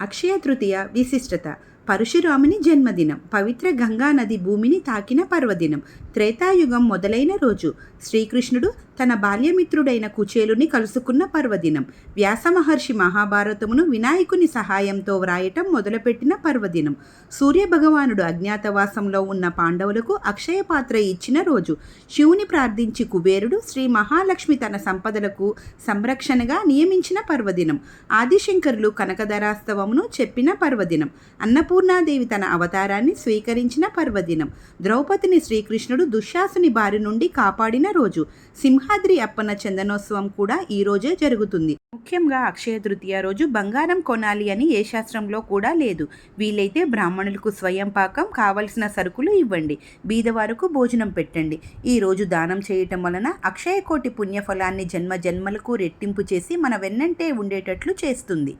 అక్షయ తృతీయ విశిష్టత పరశురాముని జన్మదినం పవిత్ర గంగా నది భూమిని తాకిన పర్వదినం త్రేతాయుగం మొదలైన రోజు. శ్రీకృష్ణుడు తన బాల్యమిత్రుడైన కుచేలుని కలుసుకున్న పర్వదినం. వ్యాస మహర్షి మహాభారతమును వినాయకుని సహాయంతో వ్రాయటం మొదలుపెట్టిన పర్వదినం. సూర్యభగవానుడు అజ్ఞాతవాసంలో ఉన్న పాండవులకు అక్షయ పాత్ర ఇచ్చిన రోజు. శివుని ప్రార్థించి కుబేరుడు శ్రీ మహాలక్ష్మి తన సంపదలకు సంరక్షణగా నియమించిన పర్వదినం. ఆదిశంకరులు కనకధరాస్తవమును చెప్పిన పర్వదినం. అన్నపూర్ణాదేవి తన అవతారాన్ని స్వీకరించిన పర్వదినం. ద్రౌపదిని శ్రీకృష్ణుడు దుశ్శాసుని బారి నుండి కాపాడిన రోజు. సింహాద్రి అప్పన్న చందనోత్సవం కూడా ఈ రోజే జరుగుతుంది. ముఖ్యంగా అక్షయ తృతీయ రోజు బంగారం కొనాలి అని ఏ శాస్త్రంలో కూడా లేదు. వీలైతే బ్రాహ్మణులకు స్వయం పాకం కావలసిన సరుకులు ఇవ్వండి. బీదవారికి భోజనం పెట్టండి. ఈ రోజు దానం చేయటం వలన అక్షయ కోటి పుణ్యఫలాన్ని జన్మ జన్మలకు రెట్టింపు చేసి మన వెన్నంటే ఉండేటట్లు చేస్తుంది.